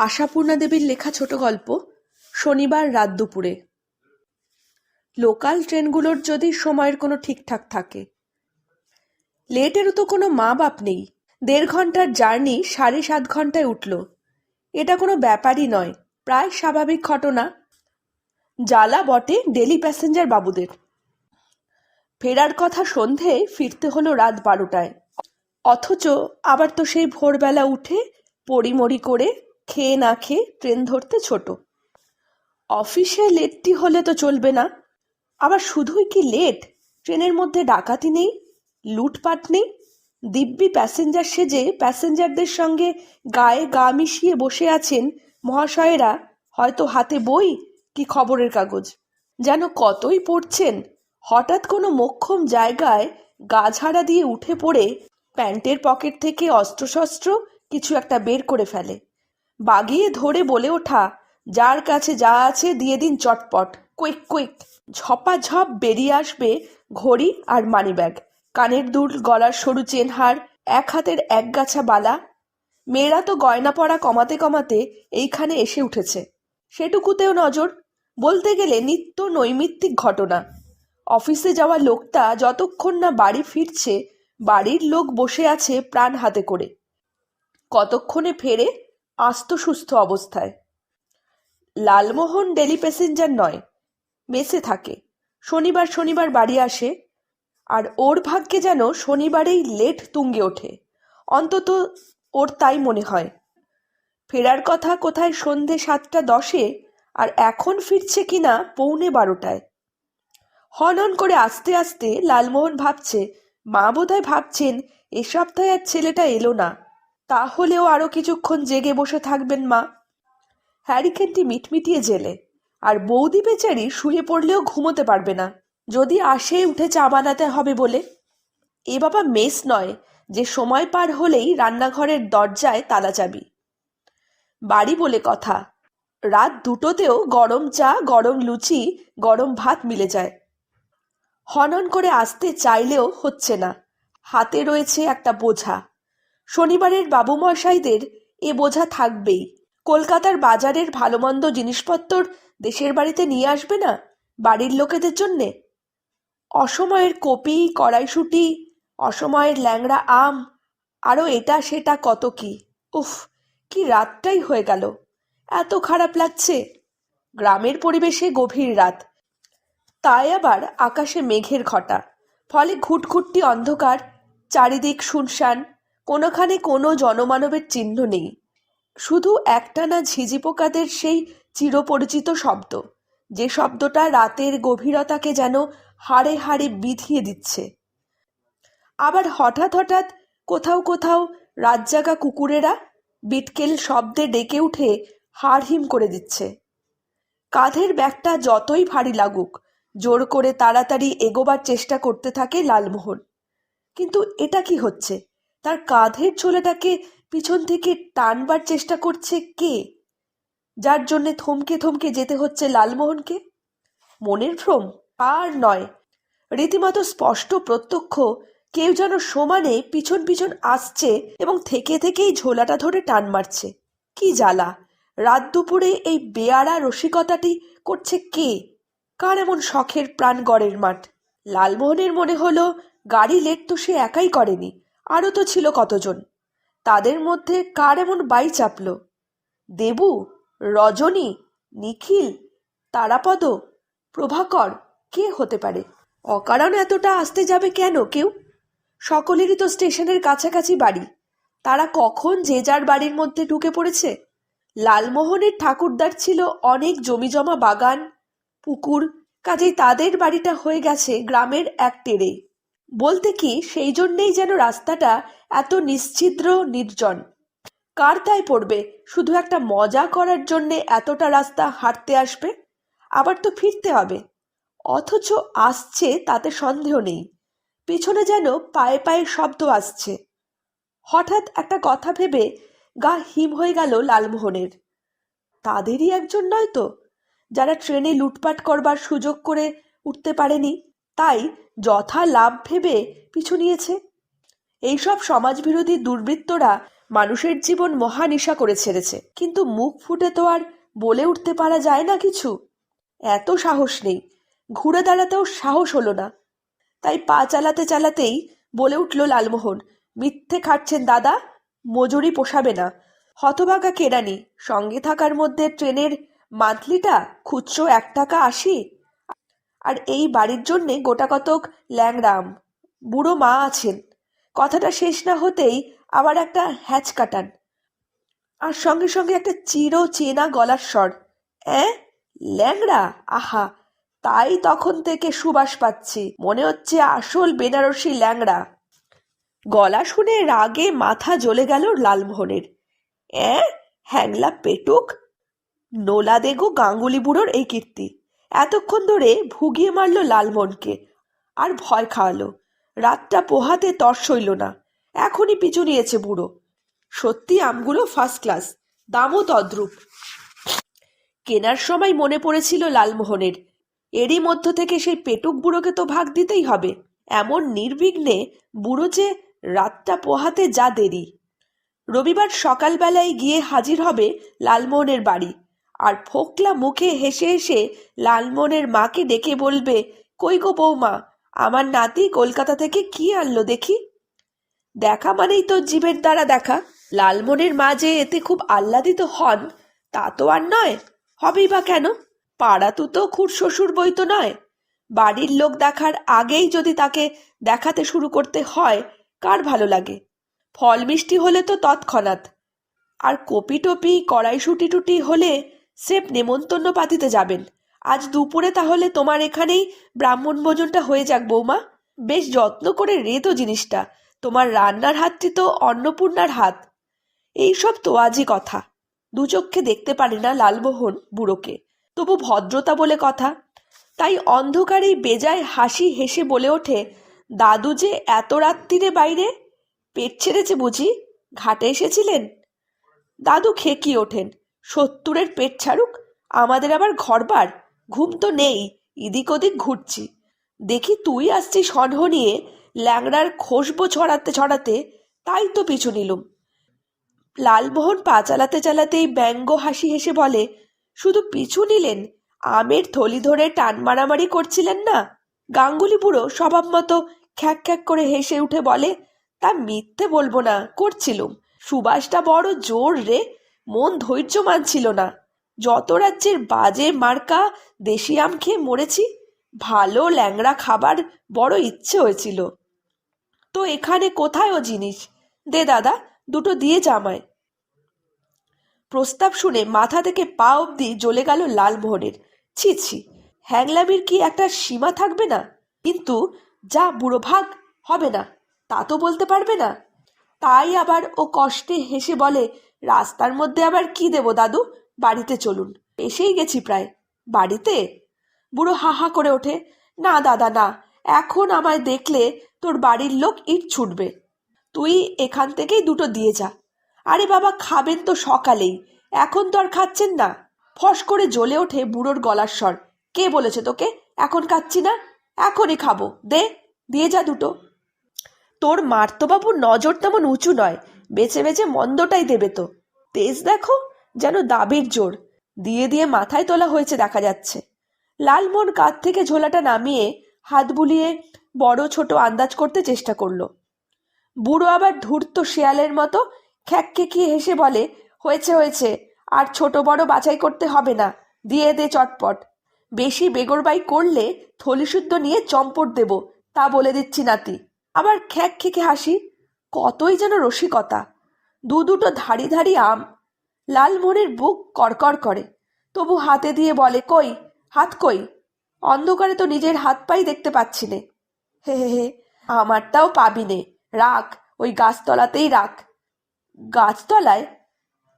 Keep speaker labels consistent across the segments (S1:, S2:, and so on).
S1: আশাপূর্ণা দেবীর লেখা ছোট গল্প শনিবার রাত দুপুরে। লোকাল ট্রেনগুলোর যদি সময়ের কোনো ঠিকঠাক থাকে। লেটেরও তো কোনো মা বাপ নেই। দেড় ঘণ্টার জার্নি সাড়ে সাত ঘন্টায় উঠল। এটা কোনো ব্যাপারই নয়, প্রায় স্বাভাবিক ঘটনা। জ্বালা বটে ডেলি প্যাসেঞ্জার বাবুদের। ফেরার কথা সন্ধে ফিরতে হলো রাত বারোটায়। অথচ আবার তো সেই ভোরবেলা উঠে পড়িমড়ি করে খেয়ে না খেয়ে ট্রেন ধরতে ছোট। অফিসে লেটটি হলে তো চলবে না। আবার শুধুই কি লেট? ট্রেনের মধ্যে ডাকাতি নেই, লুটপাট নেই। দিব্যি প্যাসেঞ্জার সেজে প্যাসেঞ্জারদের সঙ্গে গায়ে গা মিশিয়ে বসে আছেন মহাশয়েরা। হয়তো হাতে বই কি খবরের কাগজ? যেন কতই পড়ছেন। হঠাৎ কোনো মোক্ষম জায়গায় গা ঝাড়া দিয়ে উঠে পড়ে প্যান্টের পকেট থেকে অস্ত্রশস্ত্র কিছু একটা বের করে ফেলে। বাগিয়ে ধরে বলে ওঠা, যার কাছে যা আছে দিয়ে দিন চটপট। Quick quick. ঝপাঝপ বেরিয়ে আসবে ঘড়ি আর মানিব্যাগ। কানের দুল, গলার সরু চেনহার এক হাতের এক গাছা বালা। মেয়েরা তো গয়না পরা কমাতে কমাতে এইখানে এসে উঠেছে। সেটুকুতেও নজর, বলতে গেলে নিত্য নৈমিত্তিক ঘটনা। অফিসে যাওয়া লোকটা যতক্ষণ না বাড়ি ফিরছে, বাড়ির লোক বসে আছে প্রাণ হাতে করে। কতক্ষণে ফেরে? আস্ত সুস্থ অবস্থায়। লালমোহন ডেলি প্যাসেঞ্জার নয়, মেসে থাকে। শনিবার শনিবার বাড়ি আসে আর ওর ভাগ্যে যেন শনিবারেই লেট তুঙ্গে ওঠে। অন্তত ওর তাই মনে হয়। ফেরার কথা কোথায় সন্ধে সাতটা দশে আর এখন ফিরছে কিনা পৌনে বারোটায়। হন হন করে আস্তে আস্তে লালমোহন ভাবছে, মা বোধহয় ভাবছেন এ সপ্তাহে আর ছেলেটা এলো না। তাহলেও আরও কিছুক্ষণ জেগে বসে থাকবেন মা। হ্যারিকেনটি মিটমিটিয়ে জেলে, আর বৌদি বেচারি শুয়ে পড়লেও ঘুমোতে পারবে না। যদি আসে উঠে চা বানাতে হবে বলে। এ বাবা মেস নয়, যে সময় পার হলেই রান্নাঘরের দরজায় তালা চাবি। বাড়ি বলে কথা, রাত দুটোতেও গরম চা, গরম লুচি, গরম ভাত মিলে যায়। হনন করে আসতে চাইলেও হচ্ছে না। হাতে রয়েছে একটা বোঝা। শনিবারের বাবুমশাইদের এ বোঝা থাকবেই। কলকাতার বাজারের ভালো মন্দ জিনিসপত্র দেশের বাড়িতে নিয়ে আসবে না বাড়ির লোকেদের জন্যে? অসময়ের কপি, কড়াইশুঁটি, অসময়ের ল্যাংড়া আম আরও এটা সেটা কত কি? উফ, কি রাতটাই হয়ে গেল। এত খারাপ লাগছে। গ্রামের পরিবেশে গভীর রাত। তাই আবার আকাশে মেঘের ঘটা। ফলে ঘুটঘুটটি অন্ধকার, চারিদিক শুনশান কোনোখানে কোনো জনমানবের চিহ্ন নেই। শুধু একটানা ঝিঝি পোকাদের সেই চিরপরিচিত শব্দ, যে শব্দটা রাতের গভীরতাকে যেন হাড়ে হাড়ে বিধিয়ে দিচ্ছে। আবার হঠাৎ হঠাৎ কোথাও কোথাও রাতজাগা কুকুরেরা বিটকেল শব্দে ডেকে উঠে হাড়হিম করে দিচ্ছে। কাঁধের ব্যাগটা যতই ভারী লাগুক, জোর করে তাড়াতাড়ি এগোবার চেষ্টা করতে থাকে লালমোহন। কিন্তু এটা কি হচ্ছে? তার কাঁধের ছোলাটাকে পিছন থেকে টানবার চেষ্টা করছে কে? যার জন্যে থমকে থমকে যেতে হচ্ছে লালমোহনকে? মনের ভ্রম? আর নয়। রীতিমতো স্পষ্ট প্রত্যক্ষ, কেউ যেন সমানে পিছন পিছন আসছে এবং থেকে থেকেই ঝোলাটা ধরে টান মারছে। কি জ্বালা! রাত দুপুরে এই বেয়ারা রসিকতাটি করছে কে? কার এমন শখের প্রাণ গড়ের মাঠ? লালমোহনের মনে হলো, গাড়ি লেট তো সে একাই করেনি। আরও তো ছিল কতজন। তাদের মধ্যে কার এমন বাই চাপল? দেবু, রজনী, নিখিল, তারাপদ, প্রভাকর, কে হতে পারে? অকারণ এতটা আসতে যাবে কেন কেউ? সকলেরই তো স্টেশনের কাছাকাছি বাড়ি। তারা কখন যে যার বাড়ির মধ্যে ঢুকে পড়েছে? লালমোহনের ঠাকুরদার ছিল অনেক জমিজমা বাগান, পুকুর, কাজেই তাদের বাড়িটা হয়ে গেছে গ্রামের এক টেরেই বলতে কি, সেই জন্যেই যেন রাস্তাটা এত নিশ্ছিদ্র, নির্জন। কার তাই পড়বে? শুধু একটা মজা করার জন্যে এতটা রাস্তা হাঁটতে আসবে? আবার তো ফিরতে হবে। অথচ আসছে তাতে সন্দেহ নেই। পিছনে যেন পায়ে পায়ে শব্দ আসছে। হঠাৎ একটা কথা ভেবে গা হিম হয়ে গেল লালমোহনের। তাদেরই একজন নয় তো? যারা ট্রেনে লুটপাট করবার সুযোগ করে উঠতে পারেনি। তাই যথা লাভ ভেবে পিছু নিয়েছে। এইসব সমাজবিরোধী দুর্বৃত্তরা মানুষের জীবন মহানিশা করে ছেড়েছে। কিন্তু মুখ ফুটে তো আর বলে উঠতে পারা যায় না কিছু। এত সাহস নেই। ঘুরে দাঁড়াতেও সাহস হলো না। তাই পা চালাতে চালাতেই বলে উঠল লালমোহন, মিথ্যে খাটছেন দাদা, মজুরি পোষাবে না। হতভাগা কেরানি, সঙ্গে থাকার মধ্যে ট্রেনের মান্থলিটা খুচরো এক টাকা আশি আর এই বাড়ির জন্যে গোটা কতক ল্যাংরাম বুড়ো মা আছেন। কথাটা শেষ না হতেই আবার একটা হ্যাচ কাটান। আর সঙ্গে সঙ্গে একটা চির চেনা গলার স্বর। অ্যাঁ? ল্যাংড়া? আহা! তাই তখন থেকে সুবাস পাচ্ছি। মনে হচ্ছে আসল বেনারসি ল্যাংড়া। গলা শুনে রাগে মাথা জ্বলে গেল লালমোহনের। অ্যাঁ? হ্যাংলা পেটুক? নোলা দেগো গাঙ্গুলি বুড়োর এই কীর্তি। এতক্ষণ ধরে ভুগিয়ে মারল লালমোহনকে আর ভয় খাওয়ালো। রাতটা পোহাতে তর্স হইল না। এখনই পিছু নিয়েছে বুড়ো। সত্যি আমগুলো ফার্স্ট ক্লাস দামও তদ্রূপ। কেনার সময় মনে পড়েছিল লালমোহনের, এরই মধ্য থেকে সেই পেটুক বুড়োকে তো ভাগ দিতেই হবে। এমন নির্বিঘ্নে বুড়ো যে রাতটা পোহাতে যা দেরি। রবিবার সকালবেলায় গিয়ে হাজির হবে লালমোহনের বাড়ি। আর ফোকলা মুখে হেসে হেসে লালমোহনের মাকে ডেকে বলবে, কই গো বৌমা, আমার নাতি কলকাতা থেকে কি আনলো দেখি? দেখা মানেই তো জীবের দ্বারা দেখা। লালমনের মা যে এতে খুব আহ্লাদিত হন, তা তো আর নয়। হবেই বা কেন? পাড়া তো তো খুর শ্বশুর বই তো নয়। বাড়ির লোক দেখার আগেই যদি তাকে দেখাতে শুরু করতে হয়, কার ভালো লাগে? ফল মিষ্টি হলে তো তৎক্ষণাৎ। আর কপি টপি কড়াইশুটি টুটি হলে সেপ নেমন্তন্ন পাতিতে যাবেন। আজ দুপুরে তাহলে তোমার এখানেই ব্রাহ্মণ ভোজনটা হয়ে যাক, বৌমা। বেশ যত্ন করে রে তো জিনিসটা। তোমার রান্নার হাতটি তো অন্নপূর্ণার হাত। এইসব তো আজই কথা। দু চক্ষে দেখতে পারে না লালমোহন বুড়োকে। তবু ভদ্রতা বলে কথা। তাই অন্ধকারেই বেজায় হাসি হেসে বলে ওঠে, দাদু যে এত রাত্রিরে বাইরে? পেট ছেড়েছে বুঝি? ঘাটে এসেছিলেন? দাদু খেকি ওঠেন সত্তরের পেট ছাড়ুক, আমাদের আবার ঘরবার, ঘুম তো নেই, এদিক ওদিক ঘুরছি। দেখি তুই আসছিস সন্হ নিয়ে, ল্যাংড়ার খসবো ছড়াতে ছড়াতে, তাই তো পিছু নিলুম। লালমোহন পা চালাতে চালাতেই ব্যঙ্গ হাসি হেসে বলে, শুধু পিছু নিলেন, আমের থলি ধরে টান মারামারি করছিলেন না? গাঙ্গুলি বুড়ো স্বভাব মতো খ্যাক খ্যাক করে হেসে উঠে বলে, তা মিথ্যে বলব না, করছিলুম। সুবাসটা বড় জোর রে মন ধৈর্য মানছিল না। যত রাজ্যের বাজে মার্কা দেশি আম খেয়ে মরেছি, ভালো ল্যাংড়া খাবার বড় ইচ্ছে হয়েছিল। তো এখানে কোথায় ও জিনিস? দে দাদা, দুটো দিয়ে জামায় প্রস্তাব শুনে মাথা থেকে পা অবধি জ্বলে গেল লালমোহনের। ছি ছি, হ্যাংলামির কি একটা সীমা থাকবে না? কিন্তু যা বুড়ো ভাগ হবে না, তা তো বলতে পারবে না। তাই আবার ও কষ্টে হেসে বলে, রাস্তার মধ্যে আবার কি দেব দাদু? বাড়িতে চলুন। এসেই গেছি প্রায়। বাড়িতে? বুড়ো হা হা করে ওঠে, না দাদা, না, এখন আমায় দেখলে তোর বাড়ির লোক ইট ছুটবে। তুই এখান থেকেই দুটো দিয়ে যা। আরে বাবা, খাবেন তো সকালেই, এখন তো আর খাচ্ছেন না? ফস করে জ্বলে ওঠে বুড়োর গলার স্বর, কে বলেছে তোকে? এখন খাচ্ছি না, এখনই খাব। দে, দিয়ে যা দুটো। তোর মার্তবাবুর নজর তেমন উঁচু নয়। বেছে বেছে মন্দটাই দেবে তো। তেজ দেখো, যেন দাবির জোর। দিয়ে দিয়ে মাথায় তোলা হয়েছে দেখা যাচ্ছে। লালমন কাঁধ থেকে ঝোলাটা নামিয়ে হাত বুলিয়ে বড় ছোট আন্দাজ করতে চেষ্টা করল। বুড়ো আবার ধূর্ত শেয়ালের মতো খ্যাকখেকিয়ে হেসে বলে, হয়েছে হয়েছে, আর ছোট বড় বাছাই করতে হবে না, দিয়ে দে চটপট। বেশি বেগরবাই করলে থলিশুদ্ধ নিয়ে চম্পট দেব, তা বলে দিচ্ছি নাতি। আবার খ্যাক খেকে হাসি, কতই যেন রসিকতা। দু দুটো ধাড়ি ধাড়ি আম লালমোহনের বুক কড়কড় করে। তবু হাতে দিয়ে বলে, কই, হাত কই? অন্ধকারে তো নিজের হাত পাই দেখতে পাচ্ছি নে। হে হে হে, আমারটাও পাবি নে। রাখ, ওই গাছতলাতেই রাখ। গাছতলায়?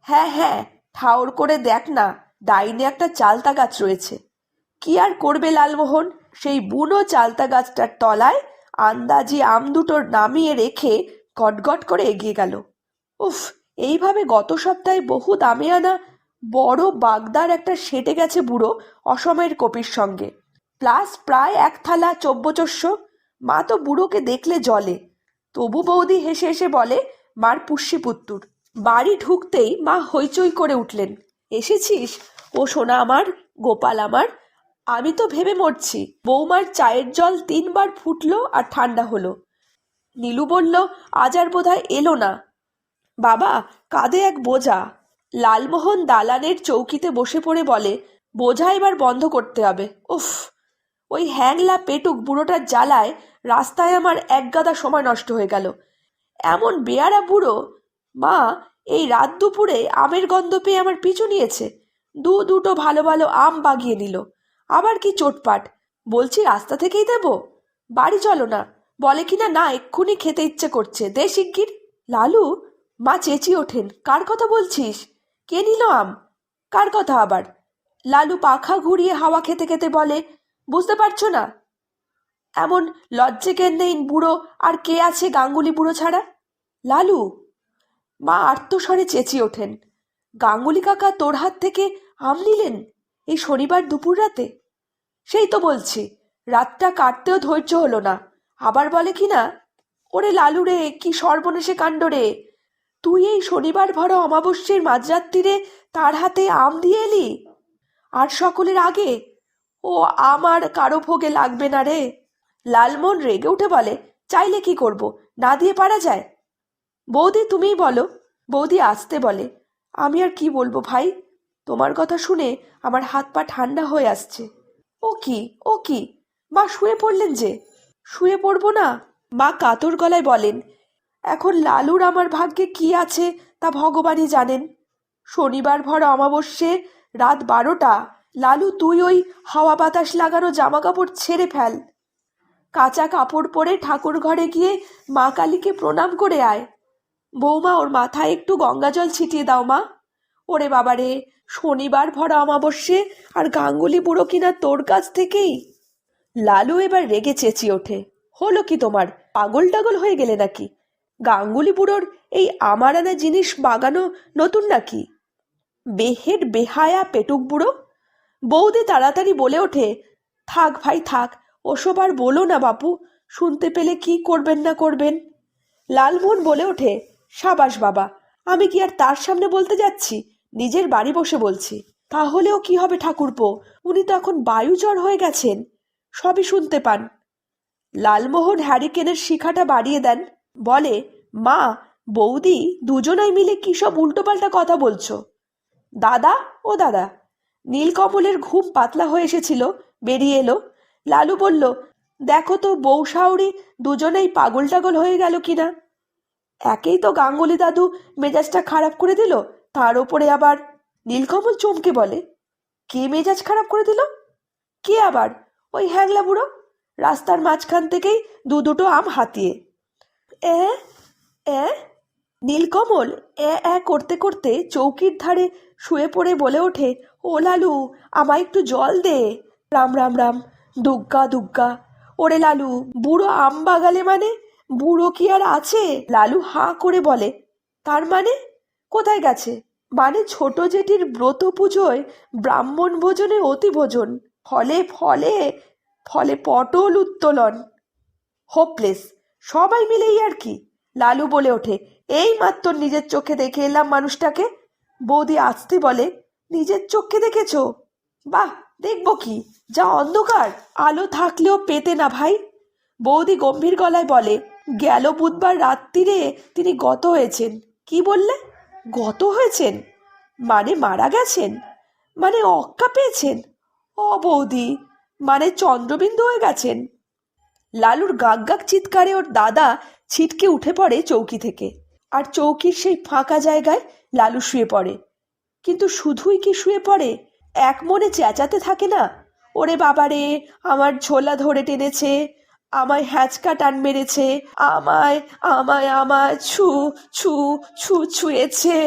S1: হ্যাঁ হ্যাঁ ঠাউর করে দেখ না, ডাইনে একটা চালতা গাছ রয়েছে। কি আর করবে লালমোহন? সেই বুনো চালতা গাছটার তলায় আন্দাজি আম দুটো নামিয়ে রেখে গটগট করে এগিয়ে গেল। উফ, এইভাবে গত সপ্তাহে বহু দামে আনা বড় বাগদার একটা সেটে গেছে বুড়ো অসময়ের কপির সঙ্গে। প্লাস প্রায় এক থালা চব্যচস্য, মা তো বুড়োকে দেখলে জলে। তবু বৌদি হেসে হেসে বলে, মার পুষ্যি পুত্তুর। বাড়ি ঢুকতেই মা হইচই করে উঠলেন, এসেছিস? ও সোনা আমার, গোপাল আমার। আমি তো ভেবে মরছি। বৌমার চায়ের জল তিনবার ফুটলো আর ঠান্ডা হলো। নীলু বলল, আজ আর বোধহয় এলো না। বাবা কাঁধে এক বোঝা। লালমোহন দালানের চৌকিতে বসে পড়ে বলে, বোঝা এবার বন্ধ করতে হবে। উফ! ওই হ্যাংলা পেটুক বুড়োটার জ্বালায় রাস্তায় আমার একগাদা সময় নষ্ট হয়ে গেল। এমন বেয়ারা বুড়ো, মা, এই রাত দুপুরে আমের গন্ধ পেয়ে আমার পিছু নিয়েছে। দু দুটো ভালো ভালো আম বাগিয়ে নিল। আবার কি চোটপাট? বলছি রাস্তা থেকেই দেব? বাড়ি চলো না। বলে কিনা না, এক্ষুনি খেতে ইচ্ছে করছে। দে শিগগির। লালু, মা চেঁচিয়ে ওঠেন। কার কথা বলছিস? কে নিল আম? কার কথা আবার? লালু পাখা ঘুরিয়ে হাওয়া খেতে খেতে বলে, বুঝতে পারছ না? এমন লজ্জে নেই বুড়ো? আর কে আছে গাঙ্গুলি বুড়ো ছাড়া? লালু, মা আর্তস্বরে চেঁচিয়ে ওঠেন। গাঙ্গুলি কাকা তোর হাত থেকে আম নিলেন? এই শনিবার দুপুর রাতে? সেই তো বলছি, রাতটা কাটতেও ধৈর্য হলো না। আবার বলে কি না, ওরে লালু রে, কি সর্বনেশে কাণ্ড রে। তুই এই শনিবার ভরা অমাবস্যের মাঝরাত্রিরে তার হাতে আম দিয়ে এলি? আর সকলের আগে, ও আমার কারও ভোগে লাগবে না রে। লালমন রেগে উঠে বলে, চাইলে কি করব, না দিয়ে পারা যায়? বৌদি তুমিই বলো, বৌদি আসতে বলে। আমি আর কি বলব ভাই, তোমার কথা শুনে আমার হাত পা ঠান্ডা হয়ে আসছে। ও কি? ও কি? মা শুয়ে পড়লেন যে। শুয়ে পড়ব না? মা কাতর গলায় বলেন, এখন লালুর আমার ভাগ্যে কি আছে তা ভগবানই জানেন। শনিবার ভর অমাবস্যে রাত বারোটা, লালু তুই ওই হাওয়া বাতাস লাগানো জামা কাপড় ছেড়ে ফেল। কাঁচা কাপড় পরে ঠাকুর ঘরে গিয়ে মা কালীকে প্রণাম করে আয়। বৌমা, ওর মাথায় একটু গঙ্গা জল ছিটিয়ে দাও মা। ওরে বাবারে, শনিবার ভরা অমাবস্যে আর গাঙ্গুলি বুড়ো কিনা তোর কাছ থেকেই? লালু এবার রেগে চেঁচিয়ে ওঠে, হলো কি তোমার পাগল টাগল হয়ে গেলে নাকি? গাঙ্গুলি বুড়োর এই আমার আনা জিনিস বাগানো নতুন নাকি? বেহেড বেহায়া পেটুক বুড়ো, বৌদি তাড়াতাড়ি বলে ওঠে, থাক ভাই থাক, ওসব আর বলো না বাপু, শুনতে পেলে কি করবেন না করবেন? লালমোহন বলে ওঠে, সাবাস বাবা, আমি কি আর তার সামনে বলতে যাচ্ছি? নিজের বাড়ি বসে বলছি, তাহলেও কি হবে ঠাকুরপো? উনি তো এখন বায়ুজ্বর হয়ে গেছেন। সবই শুনতে পান। লালমোহন হ্যারিকেনের শিখাটা বাড়িয়ে দেন। বলে, মা, বৌদি দুজনাই মিলে কি সব উল্টোপাল্টা কথা বলছো? দাদা ও দাদা, নীলকমলের ঘুম পাতলা হয়ে এসেছিল, বেরিয়ে এলো। লালু বলল, দেখো তো বউ শাউরি দুজনেই পাগল টাগল হয়ে গেল কিনা? একেই তো গাঙ্গুলি দাদু মেজাজটা খারাপ করে দিল তার ওপরে আবার নীলকমল চমকে বলে, কে মেজাজ খারাপ করে দিল? কে আবার? ওই হ্যাংলা বুড়ো? রাস্তার মাঝখান থেকেই দু দুটো আম হাতিয়ে। এ এ? নীলকমল, এ এ করতে করতে চৌকির ধারে শুয়ে পড়ে বলে ওঠে, ও লালু, আমায় একটু জল দে। রাম রাম রাম, দুগ্গা দুগ্গা। ওরে লালু, বুড়ো আম বাগালে মানে? বুড়ো কি আর আছে? লালু হাঁ করে বলে, তার মানে? কোথায় গেছে? মানে ছোট জেঠির ব্রত পুজোয় ব্রাহ্মণ ভোজনে অতি ভোজন ফলে ফলে ফলে পটল উত্তোলন। হোপলেস সবাই মিলেই আর কি। লালু বলে ওঠে, এই মাত্র নিজের চোখে দেখে এলাম মানুষটাকে। বৌদি আসতে বলে, নিজের চোখে দেখেছ? বাহ, দেখব কি? যা অন্ধকার। আলো থাকলেও পেতে না ভাই। বৌদি গম্ভীর গলায় বলে, গেল বুধবার রাত্রিরে তিনি গত হয়েছেন। কি বললে? গত হয়েছেন মানে মারা গেছেন মানে অক্কা পেয়েছেন, ও বৌদি মানে চন্দ্রবিন্দু হয়ে গেছেন। লালুর গাক গাক চিৎকারে ওর দাদা ছিটকে উঠে পড়ে চৌকি থেকে, আর চৌকির সেই ফাঁকা জায়গায় লালু শুয়ে পড়ে। কিন্তু শুধুই কি শুয়ে পড়ে? এক মনে চেঁচাতে থাকে না? ওরে বাবারে, আমার ঝোলা ধরে টেনেছে আমায় হ্যাঁচকা টান মেরেছে আমায় আমায় আমায় ছু ছু ছু ছুঁয়েছে।